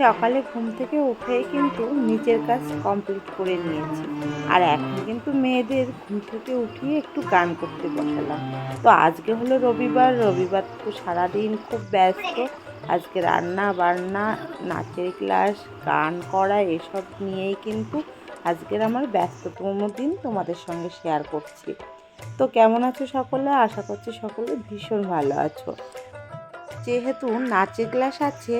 সকালে ঘুম থেকে উঠেই কিন্তু নিজের কাজ কমপ্লিট করে নিয়েছি। আর এখন কিন্তু মেয়েদের ঘুম থেকে উঠিয়ে একটু গান করতে বসালাম। তো আজকে হলো রবিবার রবিবার তো সারাদিন খুব ব্যস্ত। আজকে রান্না বান্না, নাচের ক্লাস, গান করা, এসব নিয়েই কিন্তু আজকের আমার ব্যস্ততম দিন তোমাদের সঙ্গে শেয়ার করছি। তো কেমন আছো সকলে? আশা করছি সকলে ভীষণ ভালো আছো। যেহেতু নাচের ক্লাস আছে,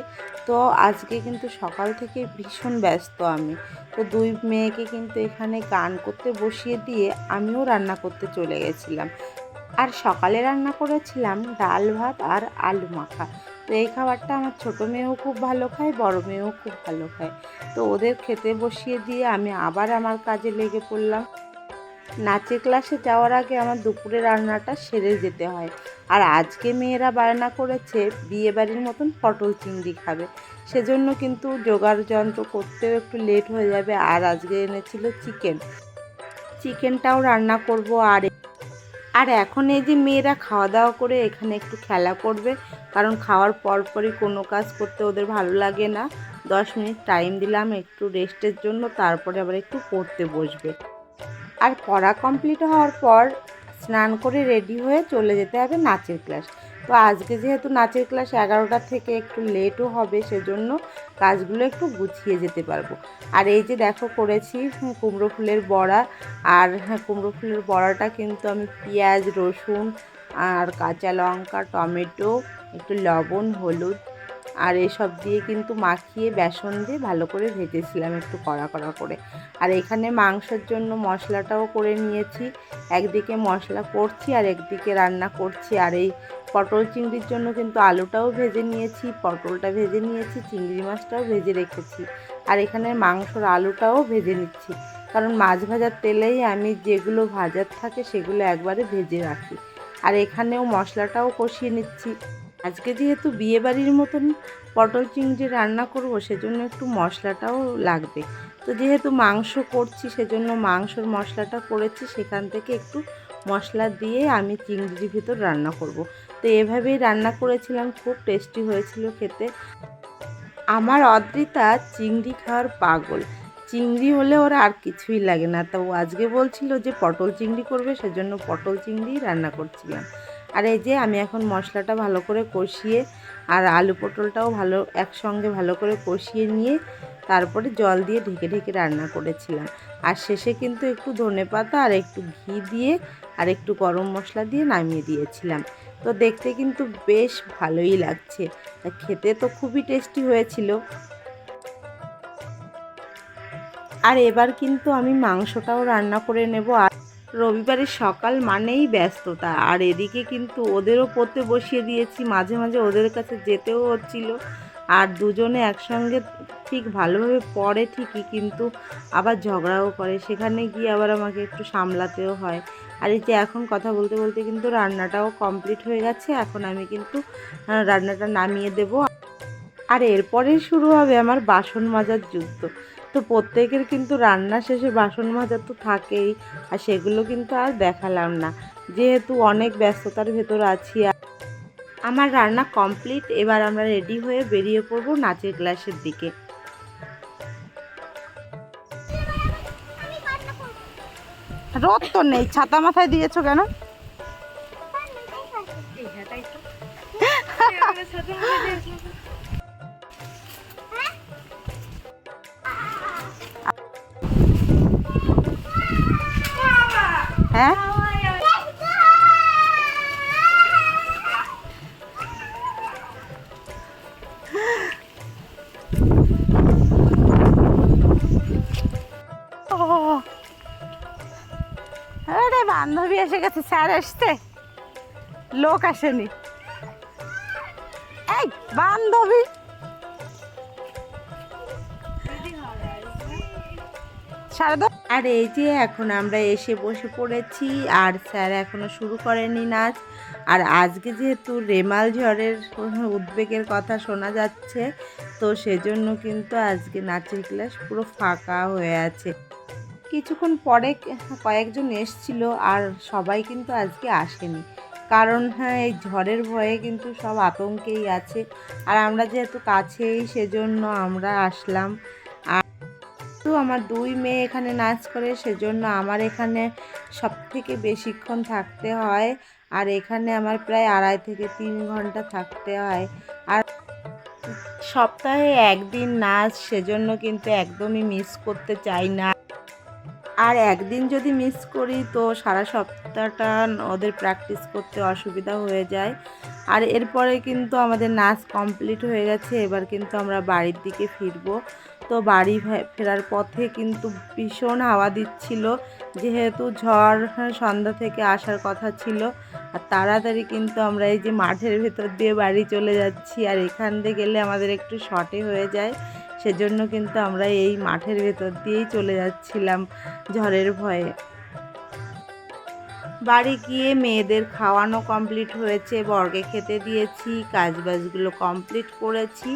তো আজকে কিন্তু সকাল থেকে ভীষণ ব্যস্ত আমি। তো দুই মেয়েকে কিন্তু এখানে গান করতে বসিয়ে দিয়ে আমিও রান্না করতে চলে গেছিলাম। আর সকালে রান্না করেছিলাম ডাল ভাত আর আলু মাখা। তো এই খাবারটা আমার ছোটো মেয়েও খুব ভালো খায়, বড় মেয়েও খুব ভালো খায়। তো ওদের খেতে বসিয়ে দিয়ে আমি আবার আমার কাজে লেগে পড়লাম। নাচের ক্লাসে যাওয়ার আগে আমার দুপুরে রান্নাটা সেরে যেতে হয়। আর আজকে মেয়েরা বায়না করেছে বিয়ে বাড়ির মতন পটল চিংড়ি খাবে। সেজন্য কিন্তু জোগাড় যন্ত্র করতেও একটু লেট হয়ে যাবে আর আজকে এনেছিল চিকেন চিকেনটাও রান্না করব আর আর এখন এই যে মেয়েরা খাওয়া দাওয়া করে এখানে একটু খেলা করবে, কারণ খাওয়ার পরপরই কোনো কাজ করতে ওদের ভালো লাগে না। দশ মিনিট টাইম দিলাম একটু রেস্টের জন্য, তারপরে আবার একটু পড়তে বসবে। আর পড়া কমপ্লিট হওয়ার পর স্নান করে রেডি হয়ে চলে যেতে হবে নাচের ক্লাস তো আজকে যেহেতু নাচের ক্লাস এগারোটা থেকে একটু লেটও হবে, সেজন্য কাজগুলো একটু গুছিয়ে যেতে পারব। আর এই যে দেখো করেছি কুমড়ো ফুলের বড়া। আর হ্যাঁ কুমড়ো ফুলের বড়াটা কিন্তু আমি পেঁয়াজ, রসুন আর কাঁচা লঙ্কা, টমেটো, একটু লবণ, হলুদ আর এসব দিয়ে কিন্তু মাখিয়ে বেসন দিয়ে ভালো করে ভেজেছিলাম একটু কড়া কড়া করে। আর এখানে মাংসের জন্য মশলাটাও করে নিয়েছি। একদিকে মশলা করছি আর একদিকে রান্না করছি। আর এই পটল চিংড়ির জন্য কিন্তু আলুটাও ভেজে নিয়েছি, পটলটা ভেজে নিয়েছি, চিংড়ি মাছটাও ভেজে রেখেছি। আর এখানে মাংসর আলুটাও ভেজে নিচ্ছি। কারণ মাছ ভাজার তেলেই আমি যেগুলো ভাজার থাকে সেগুলো একবারে ভেজে রাখি। আর এখানেও মশলাটাও কষিয়ে নিচ্ছি। আজকে যেহেতু বিয়ে বাড়ির মতন পটল চিংড়ি রান্না করব, সেজন্য একটু মশলাটাও লাগবে। তো যেহেতু মাংস করছি, সেজন্য মাংসর মশলাটা করেছি, সেখান থেকে একটু মশলা দিয়ে আমি চিংড়ির ভিতর রান্না করব। তো এভাবেই রান্না করেছিলাম, খুব টেস্টি হয়েছিল খেতে। আমার অদ্রিতা চিংড়ি খাওয়ার পাগল। চিংড়ি হলে ওর আর কিছুই লাগে না। তো আজকে বলছিল যে পটল চিংড়ি করবে, সেজন্য পটল চিংড়ি রান্না করছিলাম। আর এই যে আমি এখন মশলাটা ভালো করে কষিয়ে আর আলু পটলটাও ভালো একসঙ্গে ভালো করে কষিয়ে নিয়ে তারপরে জল দিয়ে ঢেকে ঢেকে রান্না করেছিলাম। আর শেষে কিন্তু একটু ধনে পাতা আর একটু ঘি দিয়ে আর একটু গরম মশলা দিয়ে নামিয়ে দিয়েছিলাম। তো দেখতে কিন্তু বেশ ভালোই লাগছে। খেতে তো খুবই টেস্টি হয়েছিল। আর এবার কিন্তু আমি মাংসটাও রান্না করে নেব। রবিবারের সকাল মানেই ব্যস্ততা। আর এদিকে কিন্তু ওদেরও পড়তে বসিয়ে দিয়েছি, মাঝে মাঝে ওদের কাছে যেতেও হচ্ছিল। আর দুজনে একসঙ্গে ঠিক ভালোভাবে পড়ে ঠিকই, কিন্তু আবার ঝগড়াও করে। সেখানে গিয়ে আবার আমাকে একটু সামলাতেও হয়। আর এই যে এখন কথা বলতে বলতে কিন্তু রান্নাটাও কমপ্লিট হয়ে গেছে। এখন আমি কিন্তু রান্নাটা নামিয়ে দেব। আর এরপরেই শুরু হবে আমার বাসন মাজার যুদ্ধ। তো প্রত্যেকের কিন্তু রান্না শেষে বাসন মাজা তো থাকেই, আর সেগুলো কিন্তু আর দেখালাম না। যেহেতু অনেক ব্যস্ততার ভেতর আছি, আমার রান্না কমপ্লিট, এবার আমরা রেডি হয়ে বেরিয়ে পড়ব নাচের ক্লাসের দিকে। রোদ তো নেই ছাতা মাথায় দিয়েছ কেন? হ্যাঁ? বান্ধবী এসে গেছে স্যার আসতে লোক আসেনি। এই বান্ধবী। সাড়ে দশ আর এই যে এখন আমরা এসে বসে পড়েছি, আর স্যার এখনও শুরু করেনি নাচ। আর আজকে যেহেতু রেমাল ঝড়ের উদ্বেগের কথা শোনা যাচ্ছে, তো সেজন্য কিন্তু আজকে নাচের ক্লাস পুরো ফাঁকা হয়ে আছে। কিছুক্ষণ পরে কয়েকজন এসছিল, আর সবাই কিন্তু আজকে আসেনি। কারণ হ্যাঁ এই ঝড়ের ভয়ে কিন্তু সব আতঙ্কেই আছে। আর আমরা যেহেতু কাছেই, সেজন্য আমরা আসলাম। আর তো আমার দুই মেয়ে এখানে নাচ করে, সেজন্য আমার এখানে সব থেকে বেশিক্ষণ থাকতে হয়। আর এখানে আমার প্রায় আড়াই থেকে তিন ঘণ্টা থাকতে হয়। আর সপ্তাহে একদিন নাচ, সেজন্য কিন্তু একদমই মিস করতে চাই না। আর একদিন যদি মিস করি, তো সারা সপ্তাহটা ওদের প্র্যাকটিস করতে অসুবিধা হয়ে যায়। আর এরপরে কিন্তু আমাদের নাচ কমপ্লিট হয়ে গেছে, এবার কিন্তু আমরা বাড়ির দিকে ফিরবো। তো বাড়ি ফেরার পথে কিন্তু ভীষণ হাওয়া দিচ্ছিল। যেহেতু ঝড় হ্যাঁ, সন্ধ্যা থেকে আসার কথা ছিল আর তাড়াতাড়ি কিন্তু আমরা এই যে মাঠের ভেতর দিয়ে বাড়ি চলে যাচ্ছি আর এখান দিয়ে গেলে আমাদের একটু শর্টে হয়ে যায় সেজন্য কিন্তু আমরা এই মাঠের ভেতর দিয়েই চলে যাচ্ছিলাম ঝড়ের ভয়ে। বাড়ি গিয়ে মেয়েদের খাওয়ানো কমপ্লিট হয়েছে বর্গে খেতে দিয়েছি কাজবাজগুলো কমপ্লিট করেছি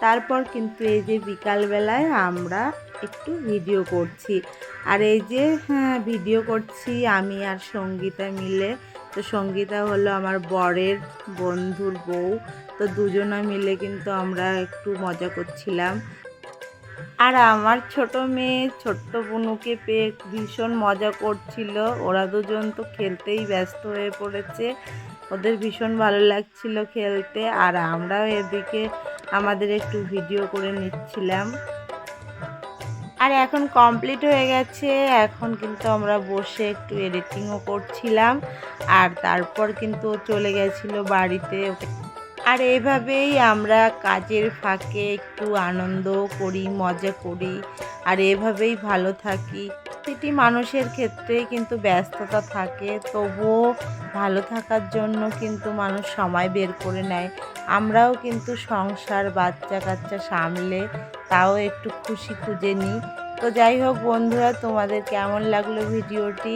তারপর কিন্তু এই যে বিকালবেলায় আমরা একটু ভিডিও করছি। আর এই যে হ্যাঁ ভিডিও করছি আমি আর সঙ্গীতা মিলে। তো সঙ্গীতা হলো আমার বরের বন্ধুর বউ। তো দুজনা মিলে কিন্তু আমরা একটু মজা করছিলাম। আর আমার ছোট মেয়ে, ছোট্ট বুনুকে পেয়ে ভীষণ মজা করছিল। ওরা দুজন তো খেলতেই ব্যস্ত হয়ে পড়েছে। ওদের ভীষণ ভালো লাগছিল খেলতে। আর আমরাও এদিকে আমাদের একটু ভিডিও করে নিচ্ছিলাম। আর এখন কমপ্লিট হয়ে গেছে। এখন কিন্তু আমরা বসে একটু এডিটিংও করছিলাম। আর তারপর কিন্তু চলে গেছিল বাড়িতে। আর এভাবেই আমরা কাজের ফাঁকে একটু আনন্দ করি, মজা করি। আর এভাবেই ভালো থাকি। প্রতিটি মানুষের ক্ষেত্রেই কিন্তু ব্যস্ততা থাকে, তবুও ভালো থাকার জন্য কিন্তু মানুষ সময় বের করে নেয়। আমরাও কিন্তু সংসার বাচ্চা কাচ্চা সামলে তাও একটু খুশি খুঁজে নিই। তো যাই হোক বন্ধুরা, তোমাদের কেমন লাগল ভিডিওটি?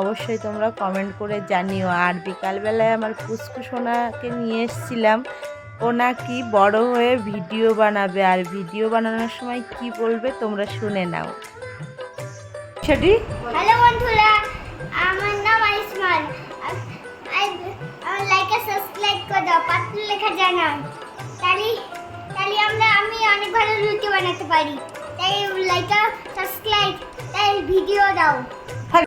অবশ্যই তোমরা কমেন্ট করে জানিও। আর বিকালবেলায় আমার পুষ্কু সোনাকে নিয়ে এসেছিলাম। ও নাকি বড় হয়ে ভিডিও বানাবে, আর ভিডিও বানানোর সময় কি বলবে তোমরা শুনে নাও। সেটি হ্যালো বন্ধুরা। আমার নাম আমার লাইক আর সাবস্ক্রাইব করে দাও পাত্র লেখা জানা তাহলে তাহলে আমরা, আমি অনেক ভালো রুটি বানাতে পারি। তাই লাইক আর সাবস্ক্রাইব তাই ভিডিও দাও।